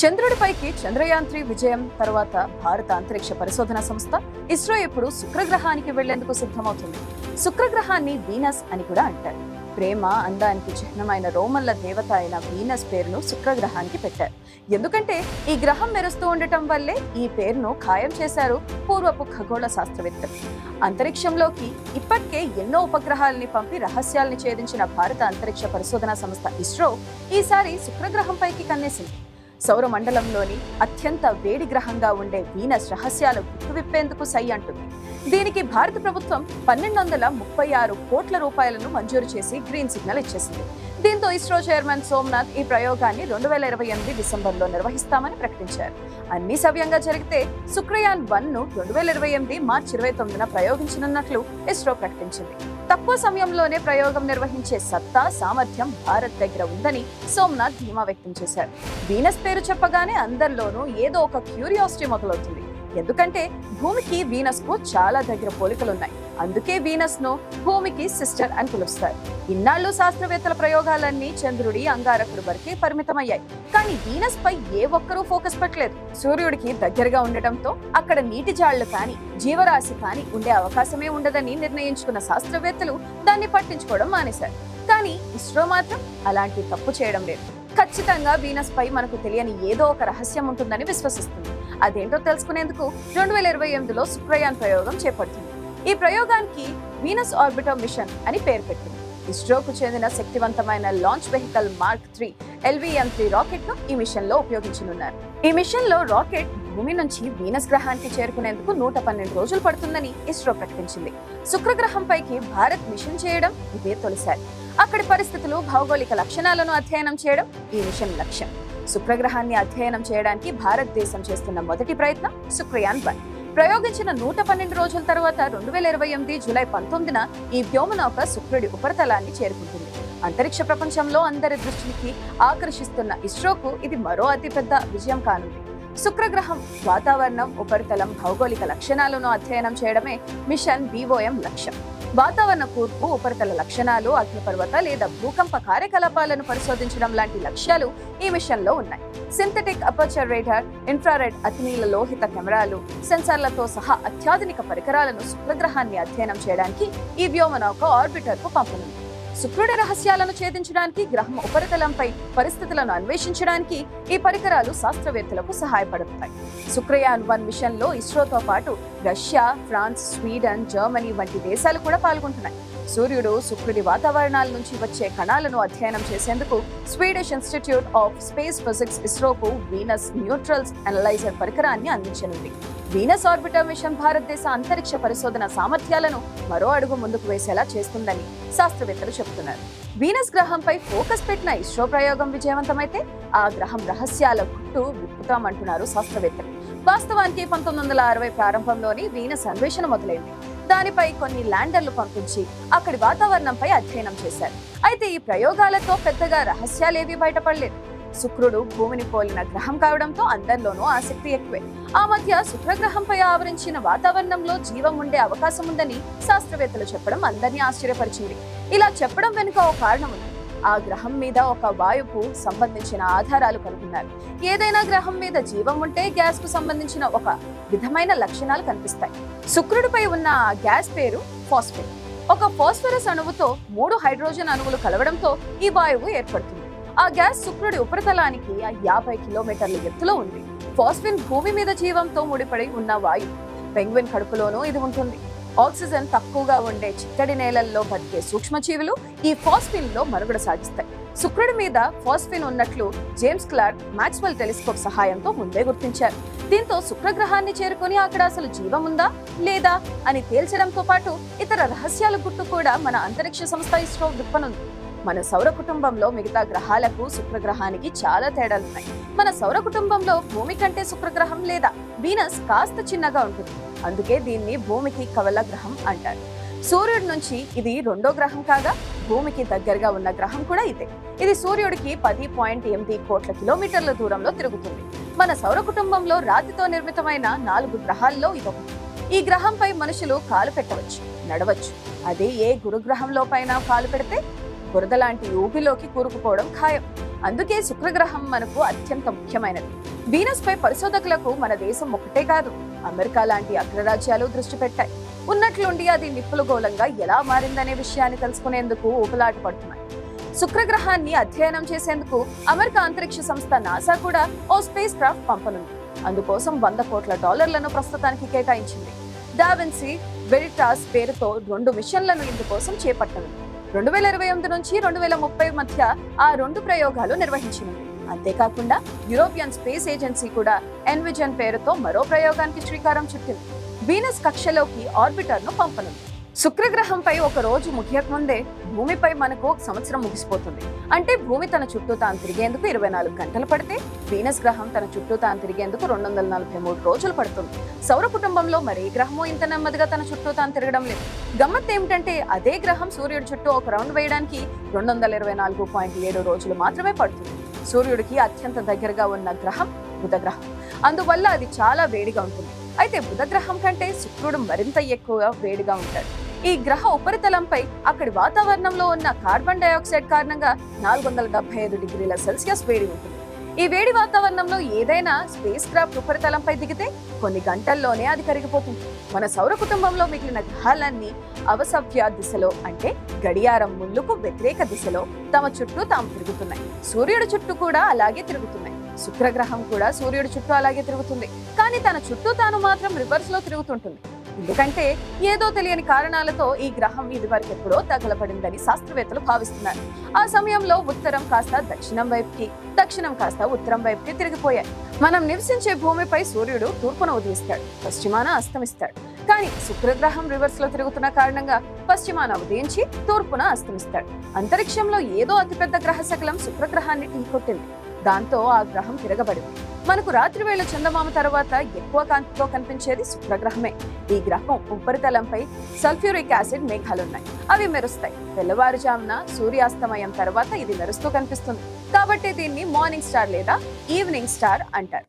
చంద్రుడిపైకి Chandrayaan three విజయం తర్వాత భారత అంతరిక్ష పరిశోధన సంస్థ. ఇస్రో ఇప్పుడు శుక్రగ్రహానికి వెళ్ళేందుకు సిద్ధమవుతుంది. శుక్రగ్రహాన్ని వీనస్ అని కూడా అంటారు. ప్రేమ అందానికి చిహ్నమైన రోమన్ల దేవత అయిన వీనస్ పేరును శుక్రగ్రహానికి పెట్టారు. ఎందుకంటే ఈ గ్రహం మెరుస్తూ ఉండటం వల్లే ఈ పేరును ఖాయం చేశారు పూర్వపు ఖగోళ శాస్త్రవేత్తలు. అంతరిక్షంలోకి ఇప్పటికే ఎన్నో ఉపగ్రహాలని పంపి రహస్యాల్ని ఛేదించిన భారత అంతరిక్ష పరిశోధన సంస్థ ఇస్రో ఈసారి శుక్రగ్రహంపైకి కన్నేసింది. సౌర మండలంలోని అత్యంత వేడి గ్రహంగా ఉండే వీనస్ రహస్యాలు గుట్టువిప్పేందుకు సై అంటుంది. దీనికి భారత ప్రభుత్వం పన్నెండు వందల ముప్పై ఆరు కోట్ల రూపాయలను మంజూరు చేసి గ్రీన్ సిగ్నల్ ఇచ్చేసింది. దీంతో ఇస్రో చైర్మన్ సోమనాథ్ ఈ ప్రయోగాన్ని రెండు వేల ఇరవై ఎనిమిది డిసెంబర్లో నిర్వహిస్తామని ప్రకటించారు. అన్ని సవ్యంగా జరిగితే శుక్రయాన్ వన్ను రెండు వేల ఇరవై ఎనిమిది మార్చి ఇరవై తొమ్మిదిన ప్రయోగించనున్నట్లు ఇస్రో ప్రకటించింది. తక్కువ సమయంలోనే ప్రయోగం నిర్వహించే సత్తా సామర్థ్యం భారత్ దగ్గర ఉందని సోమనాథ్ ధీమా వ్యక్తం చేశారు. వీనస్ పేరు చెప్పగానే అందరిలోనూ ఏదో ఒక క్యూరియాసిటీ మొదలవుతుంది. ఎందుకంటే భూమికి వీనస్కు చాలా దగ్గర పోలికలున్నాయి. అందుకే వీనస్ను భూమికి సిస్టర్ అని పిలుస్తారు. ఇన్నాళ్ళు శాస్త్రవేత్తల ప్రయోగాలన్నీ చంద్రుడి అంగారకుడు వరకే పరిమితమయ్యాయి. కానీ వీనస్ పై ఏ ఒక్కరూ ఫోకస్ పెట్టలేదు. సూర్యుడికి దగ్గరగా ఉండటంతో అక్కడ నీటి జాళ్ళు కానీ జీవరాశి కానీ ఉండే అవకాశమే ఉండదని నిర్ణయించుకున్న శాస్త్రవేత్తలు దాన్ని పట్టించుకోవడం మానేశారు. కానీ ఇస్రో మాత్రం అలాంటి తప్పు చేయడం లేదు. ఖచ్చితంగా వీనస్ పై మనకు తెలియని ఏదో ఒక రహస్యం ఉంటుందని విశ్వసిస్తుంది. అదేంటో తెలుసుకునేందుకు రెండు వేల ఇరవై ఎనిమిదిలో సుప్రయాన్ ప్రయోగం చేపడుతుంది. ఈ ప్రయోగానికి వీనస్ ఆర్బిటర్ మిషన్ అని పేరు పెట్టింది. ఇస్రోకు చెందిన శక్తివంతమైన launch vehicle mark three LVM three రాకెట్ను ఈ మిషన్లో ఉపయోగించనున్నారు. ఈ మిషన్లో రాకెట్ భూమి నుంచి వీనస్ గ్రహానికి చేరుకునేందుకు నూట పన్నెండు రోజులు పడుతుందని ఇస్రో ప్రకటించింది. శుక్రగ్రహం పైకి భారత్ మిషన్ చేయడం ఇదే తొలిసారి. అక్కడి పరిస్థితులు భౌగోళిక లక్షణాలను అధ్యయనం చేయడం ఈ మిషన్ లక్ష్యం. శుక్రగ్రహాన్ని అధ్యయనం చేయడానికి భారతదేశం చేస్తున్న మొదటి ప్రయత్నం శుక్రయాన్ వన్. ప్రయోగించిన నూట పన్నెండు రోజుల తర్వాత రెండు వేల ఇరవై ఎనిమిది జూలై పంతొమ్మిదిన ఈ వ్యోమనౌక శుక్రుడి ఉపరితలాన్ని చేరుకుంటుంది. అంతరిక్ష ప్రపంచంలో అందరి దృష్టికి ఆకర్షిస్తున్న ఇస్రోకు ఇది మరో అతిపెద్ద విజయం కానుంది. శుక్రగ్రహం వాతావరణం ఉపరితలం భౌగోళిక లక్షణాలను అధ్యయనం చేయడమే మిషన్ బీఓఎం లక్ష్యం. వాతావరణ కూర్పు ఉపరితల లక్షణాలు అగ్నిపర్వత లేదా భూకంప కార్యకలాపాలను పరిశోధించడం లాంటి లక్ష్యాలు ఈ మిషన్లో ఉన్నాయి. సింథటిక్ అపర్చర్ రేడార్ ఇన్ఫ్రారెడ్ అతినీల లోహిత కెమెరాలు సెన్సార్లతో సహా అత్యాధునిక పరికరాలను శుక్రగ్రహాన్ని అధ్యయనం చేయడానికి ఈ వ్యోమనౌక ఆర్బిటర్కు పంపనుంది శుక్రుడి రహస్యాలను ఛేదించడానికి గ్రహం ఉపరితలంపై పరిస్థితులను అన్వేషించడానికి ఈ పరికరాలు శాస్త్రవేత్తలకు సహాయపడతాయి. శుక్రయాన్ వన్ మిషన్లో ఇస్రోతో పాటు రష్యా ఫ్రాన్స్ స్వీడన్ జర్మనీ వంటి దేశాలు కూడా పాల్గొంటున్నాయి. సూర్యుడు శుక్రుడి వాతావరణాల నుంచి వచ్చే కణాలను అధ్యయనం చేసేందుకు Swedish institute of space physics ఇస్రోకు Venus neutrals analyser పరికరాన్ని అందించనుంది. వీనస్ ఆర్బిటర్ మిషన్ భారతదేశ అంతరిక్ష పరిశోధన సామర్థ్యాలను మరో అడుగు ముందుకు వేసేలా చేస్తుందని శాస్త్రవేత్తలు చెబుతున్నారు. వీనస్ గ్రహంపై ఫోకస్ పెట్టిన ఇస్రో ప్రయోగం విజయవంతమైతే ఆ గ్రహం రహస్యాల గుట్టు విప్పుతామంటున్నారు శాస్త్రవేత్తలు. వాస్తవానికి పంతొమ్మిది వందల అరవై ప్రారంభంలోని వీనస్ అన్వేషణ మొదలైంది. దానిపై కొన్ని ల్యాండర్లు పంపించి అక్కడి వాతావరణంపై అధ్యయనం చేశారు. అయితే ఈ ప్రయోగాలతో పెద్దగా రహస్యాలేవీ బయటపడలేదు. శుక్రుడు భూమిని పోలిన గ్రహం కావడంతో అందరిలోనూ ఆసక్తి ఎక్కువే. ఆ మధ్య శుక్రగ్రహంపై ఆవరించిన వాతావరణంలో జీవం ఉండే అవకాశం ఉందని శాస్త్రవేత్తలు చెప్పడం అందరినీ ఆశ్చర్యపరిచింది. ఇలా చెప్పడం వెనుక ఓ కారణం ఉంది ఆ గ్రహం మీద ఒక వాయువుకు సంబంధించిన ఆధారాలు కనుగొన్నారు ఏదైనా గ్రహం మీద జీవం ఉంటే గ్యాస్కు సంబంధించిన ఒక విధమైన లక్షణాలు కనిపిస్తాయి. శుక్రుడిపై ఉన్న ఆ గ్యాస్ పేరు ఫాస్ఫేట్. ఒక ఫాస్ఫరస్ అణువుతో మూడు హైడ్రోజన్ అణువులు కలవడంతో ఈ వాయువు ఏర్పడుతుంది. ఆ గ్యాస్ శుక్రుడి ఉపరితలానికి యాభై కిలోమీటర్ల ఎత్తులో ఉంది. ఫాస్ఫిన్ భూమి మీద జీవంతో ముడిపడి ఉన్న వాయువు. పెంగ్విన్ కడుపులోనూ ఇది ఉంటుంది. ఆక్సిజన్ తక్కువగా ఉండే చిత్తడి నేలల్లో బతికే సూక్ష్మజీవులు ఈ ఫాస్ఫిన్లో మనుగడ సాగిస్తాయి. శుక్రుడి మీద ఫాస్ఫిన్ ఉన్నట్లు జేమ్స్ క్లార్క్ మాక్స్వెల్ టెలిస్కోప్ సహాయంతో ముందే గుర్తించారు. దీంతో శుక్రగ్రహాన్ని చేరుకొని అక్కడ అసలు జీవం ఉందా లేదా అని తేల్చడంతో పాటు ఇతర రహస్యాల గుట్టు కూడా మన అంతరిక్ష సంస్థ ఇస్రో విప్పనుంది. మన సౌర కుటుంబంలో మిగతా గ్రహాలకు శుక్రగ్రహానికి చాలా తేడాలున్నాయి. మన సౌర కుటుంబంలో భూమి కంటే శుక్రగ్రహం లేదా వీనస్ కాస్త చిన్నగా ఉంటుంది. అందుకే దీన్ని భూమికి కవల గ్రహం అంటారు. సూర్యుడి నుంచి ఇది రెండో గ్రహం కాగా భూమికి దగ్గరగా ఉన్న గ్రహం కూడా ఇదే. ఇది సూర్యుడికి పది పాయింట్ ఎనిమిది కోట్ల కిలోమీటర్ల దూరంలో తిరుగుతుంది. మన సౌర కుటుంబంలో రాతితో నిర్మితమైన నాలుగు గ్రహాల్లో ఇదొకటి. ఈ గ్రహంపై మనుషులు కాలు పెట్టవచ్చు నడవచ్చు. అదే ఏ గురుగ్రహంలో పైన కాలు పెడితే బురద లాంటి ఊపిలోకి కూరుకుపోవడం ఖాయం. అందుకే శుక్రగ్రహం మనకు అత్యంత ముఖ్యమైనది. వీనస్ పై పరిశోధకులకు మన దేశం ఒకటే కాదు అమెరికా లాంటి అగ్రరాజ్యాలు దృష్టి పెట్టాయి. ఉన్నట్లుండి అది నిప్పుల గోళంగా ఎలా మారిందనే విషయాన్ని తెలుసుకునేందుకు ఊపలాట పడుతున్నాయి. శుక్రగ్రహాన్ని అధ్యయనం చేసేందుకు అమెరికా అంతరిక్ష సంస్థ నాసా కూడా ఓ స్పేస్ క్రాఫ్ట్ పంపనుంది. అందుకోసం వంద కోట్ల డాలర్లను ప్రస్తుతానికి కేటాయించింది. డావిన్సీ వెరిటాస్ పేరుతో రెండు మిషన్లను ఇందుకోసం చేపట్టనుంది రెండు వేల ఇరవై ఎనిమిది నుంచి రెండు వేల ముప్పై మధ్య ఆ రెండు ప్రయోగాలు నిర్వహించింది. అంతేకాకుండా యూరోపియన్ స్పేస్ ఏజెన్సీ కూడా ఎన్విజన్ పేరుతో మరో ప్రయోగానికి శ్రీకారం చుట్టింది. వీనస్ కక్షలోకి ఆర్బిటర్ను పంపనుంది. శుక్రగ్రహంపై ఒక రోజు ముగియకముందే భూమిపై మనకు ఒక సంవత్సరం ముగిసిపోతుంది. అంటే భూమి తన చుట్టూ తాను తిరిగేందుకు ఇరవై నాలుగు గంటలు పడితే వీనస్ గ్రహం తన చుట్టూ తాను తిరిగేందుకు రెండు వందల నలభై మూడు రోజులు పడుతుంది. సౌర కుటుంబంలో మరే గ్రహము ఇంత నెమ్మదిగా తన చుట్టూ తాను తిరగడం లేదు. గమ్మత్ ఏమిటంటే అదే గ్రహం సూర్యుడి చుట్టూ ఒక రౌండ్ వేయడానికి రెండు వందల ఇరవై నాలుగు పాయింట్ ఏడు రోజులు మాత్రమే పడుతుంది. సూర్యుడికి అత్యంత దగ్గరగా ఉన్న గ్రహం బుధగ్రహం. అందువల్ల అది చాలా వేడిగా ఉంటుంది. అయితే బుధగ్రహం కంటే శుక్రుడు మరింత ఎక్కువగా వేడిగా ఉంటాడు. ఈ గ్రహ ఉపరితలంపై అక్కడి వాతావరణంలో ఉన్న కార్బన్ డైఆక్సైడ్ కారణంగా నాలుగు వందల డెబ్బై ఐదు డిగ్రీల సెల్సియస్ వేడి ఉంటుంది. ఈ వేడి వాతావరణంలో ఏదైనా స్పేస్ క్రాఫ్ట్ ఉపరితలంపై దిగితే కొన్ని గంటల్లోనే అది కరిగిపోతుంది. మన సౌర కుటుంబంలో మిగిలిన గ్రహాలన్నీ అవసవ్య దిశలో అంటే గడియారం ముళ్ళుకు వ్యతిరేక దిశలో తమ చుట్టూ తాము తిరుగుతున్నాయి. సూర్యుడి చుట్టూ కూడా అలాగే తిరుగుతున్నాయి. శుక్రగ్రహం కూడా సూర్యుడి చుట్టూ అలాగే తిరుగుతుంది. కానీ తన చుట్టూ తాను మాత్రం రివర్స్లో తిరుగుతుంటుంది. ఎందుకంటే ఏదో తెలియని కారణాలతో ఈ గ్రహం ఇదివరకు ఎప్పుడో తగలబడిందని శాస్త్రవేత్తలు భావిస్తున్నారు. ఆ సమయంలో ఉత్తరం కాస్త దక్షిణం వైపుకి దక్షిణం కాస్త ఉత్తరం వైపుకి తిరిగిపోయాయి. మనం నివసించే భూమిపై సూర్యుడు తూర్పున ఉదయిస్తాడు పశ్చిమాన అస్తమిస్తాడు. కానీ శుక్రగ్రహం రివర్స్లో తిరుగుతున్న కారణంగా పశ్చిమాన ఉదయించి తూర్పున అస్తమిస్తాడు. అంతరిక్షంలో ఏదో అతిపెద్ద గ్రహ శకలం శుక్రగ్రహాన్ని ఢీకొట్టింది. దాంతో ఆ గ్రహం తిరగబడింది. మనకు రాత్రివేళ చందమామ తర్వాత ఎక్కువ కాంతితో కనిపించేది శుక్రగ్రహమే. ఈ గ్రహం ఉపరితలంపై సల్ఫ్యూరిక్ యాసిడ్ మేఘాలున్నాయి. అవి మెరుస్తాయి. తెల్లవారుజామున సూర్యాస్తమయం తర్వాత ఇది మెరుస్తూ కనిపిస్తుంది. కాబట్టి దీన్ని మార్నింగ్ స్టార్ లేదా ఈవినింగ్ స్టార్ అంటారు.